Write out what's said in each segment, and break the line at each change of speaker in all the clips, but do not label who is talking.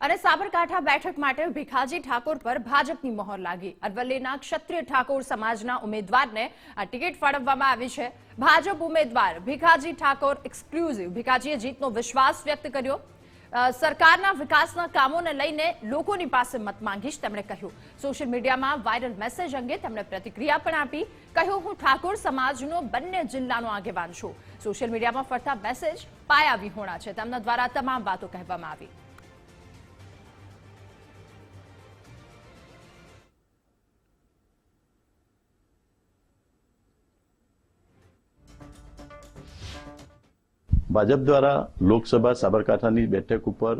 અને સાબરકાંઠા બેઠક માટે ભીખાજી ઠાકોર પર ભાજપની મહોર લાગી. અરવલ્લીના ક્ષત્રિય ઠાકોર સમાજના ઉમેદવારને આ ટિકિટ ફાળવવામાં આવી છે. ભાજપ ઉમેદવાર ભીખાજી ઠાકોર એક્સક્લુઝિવ ભીખાજીએ જીતનો વિશ્વાસ વ્યક્ત કર્યો. સરકારના વિકાસના કામોને લઈને લોકોની પાસે મત માંગીશ, તેમણે કહ્યું. સોશિયલ મીડિયામાં વાયરલ મેસેજ અંગે તેમણે પ્રતિક્રિયા પણ આપી. કહ્યું, હું ઠાકોર સમાજનો બંને જિલ્લાનો આગેવાન છું. સોશિયલ મીડિયામાં ફરતા મેસેજ પાયા વિહોણા છે. તેમના દ્વારા તમામ વાતો કહેવામાં આવી.
ભાજપ દ્વારા લોકસભા સાબરકાંઠાની બેઠક ઉપર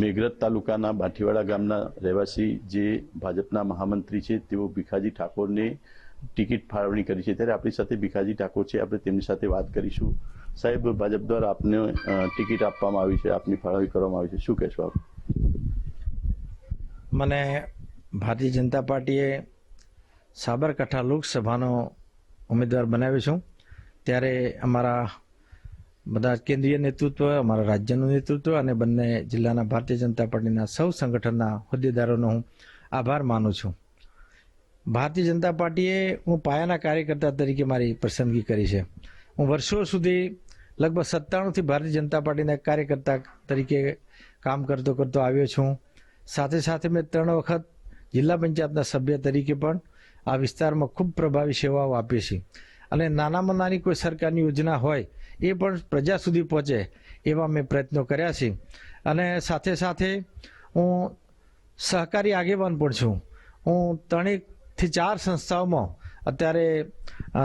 મેઘરજ તાલુકાના બાઠીવાડા ગામના રહેવાસી જે ભાજપના મહામંત્રી છે, તેઓ ભીખાજી ઠાકોરને ટિકિટ ફાળવણી કરી છે. ત્યારે આપણી સાથે ભીખાજી ઠાકોર છે. આપણે તેમની સાથે વાત કરીશું. સાહેબ, ભાજપ દ્વારા આપને ટિકિટ આપવામાં આવી છે, આપની ફાળવણી કરવામાં આવી છે. શું કહેશો આપ?
મને ભારતીય જનતા પાર્ટીએ સાબરકાંઠા લોકસભાનો ઉમેદવાર બનાવ્યો છું. ત્યારે અમારા બધા કેન્દ્રીય નેતૃત્વ, અમારા રાજ્યનું નેતૃત્વ અને બંને જિલ્લાના ભારતીય જનતા પાર્ટીના સૌ સંગઠનના હોદ્દેદારોનો હું આભાર માનું છું. ભારતીય જનતા પાર્ટીએ હું પાયાના કાર્યકર્તા તરીકે મારી પસંદગી કરી છે. હું વર્ષો સુધી લગભગ સત્તાણુંથી ભારતીય જનતા પાર્ટીના કાર્યકર્તા તરીકે કામ કરતો કરતો આવ્યો છું. સાથે સાથે મેં ત્રણ વખત જિલ્લા પંચાયતના સભ્ય તરીકે પણ આ વિસ્તારમાં ખૂબ પ્રભાવી સેવાઓ આપી છે. અને નાનામાં નાની કોઈ સરકારની યોજના હોય એ પણ પ્રજા સુધી પહોંચે એવા મેં પ્રયત્નો કર્યા છે. અને સાથે સાથે હું સહકારી આગેવાન પણ છું. હું ત્રણેકથી ચાર સંસ્થાઓમાં અત્યારે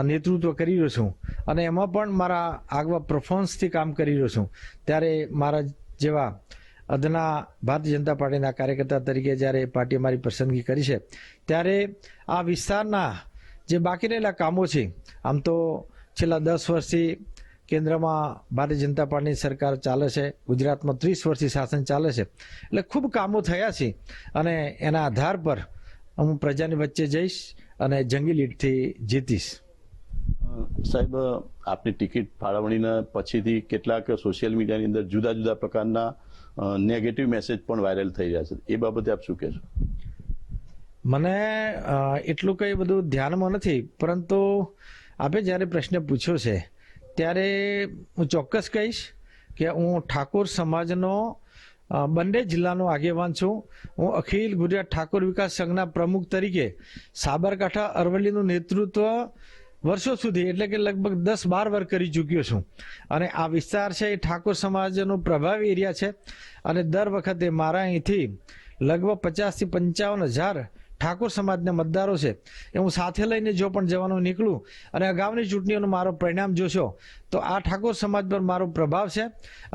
નેતૃત્વ કરી રહ્યો છું અને એમાં પણ મારા આગવા પરફોર્મન્સથી કામ કરી રહ્યો છું. ત્યારે મારા જેવા અદના ભારતીય જનતા પાર્ટીના કાર્યકર્તા તરીકે જ્યારે પાર્ટીએ મારી પસંદગી કરી છે, ત્યારે આ વિસ્તારના જે બાકી રહેલા કામો છે, આમ તો છેલ્લા દસ વર્ષથી કેન્દ્રમાં ભારતીય જનતા પાર્ટીની સરકાર ચાલે છે. ગુજરાતમાં ત્રીસ વર્ષથી શાસન ચાલે છે. એટલે ખૂબ કામો થયા છે. અને એના આધાર પર હું પ્રજાની વચ્ચે જઈશ અને જંગી લીડથી જીતીશ.
સાહેબ આપની ટિકિટ ફાળવણીના પછીથી કેટલાક સોશિયલ મીડિયાની અંદર જુદા જુદા પ્રકારના નેગેટિવ મેસેજ પણ વાયરલ થઈ રહ્યા છે. એ બાબતે આપ શું કહેશો?
મને એટલું કંઈ બધું ધ્યાનમાં નથી. પરંતુ આપે જ્યારે પ્રશ્ન પૂછ્યો છે ત્યારે હું ચોક્કસ કહીશ કે હું ઠાકોર સમાજનો બંને જિલ્લાનો આગેવાન છું. હું અખિલ ગુજરાત ઠાકોર વિકાસ સંઘના પ્રમુખ તરીકે સાબરકાંઠા અરવલ્લીનું નેતૃત્વ વર્ષો સુધી, એટલે કે લગભગ દસ બાર વર્ષ કરી ચૂક્યો છું. અને આ વિસ્તાર છે એ ઠાકોર સમાજનો પ્રભાવી એરિયા છે. અને દર વખતે મારા અહીંથી લગભગ પચાસથી પંચાવન હજાર ઠાકોર સમાજના મતદારો છે, એ હું સાથે લઈને જો પણ જવાનું નીકળું અને અગાઉની ચૂંટણીઓનું મારો પરિણામ જોશો, તો આ ઠાકોર સમાજ પર મારો પ્રભાવ છે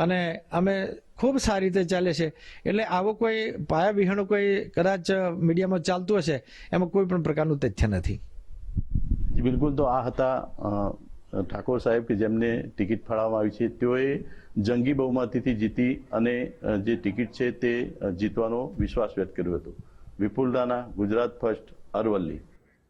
અને અમે ખૂબ સારી રીતે ચાલે છે. એટલે આવો કોઈ પાયા વિહોણું કોઈ કદાચ મીડિયામાં ચાલતું હશે, એમાં કોઈ પણ પ્રકારનું તથ્ય નથી.
બિલકુલ તો આ હતા ઠાકોર સાહેબ કે જેમને ટિકિટ ફાળવવામાં આવી છે, તેઓએ જંગી બહુમતીથી જીતી અને જે ટિકિટ છે તે જીતવાનો વિશ્વાસ વ્યક્ત કર્યો હતો. વિપુલ રાણા ગુજરાત ફર્સ્ટ અરવલ્લી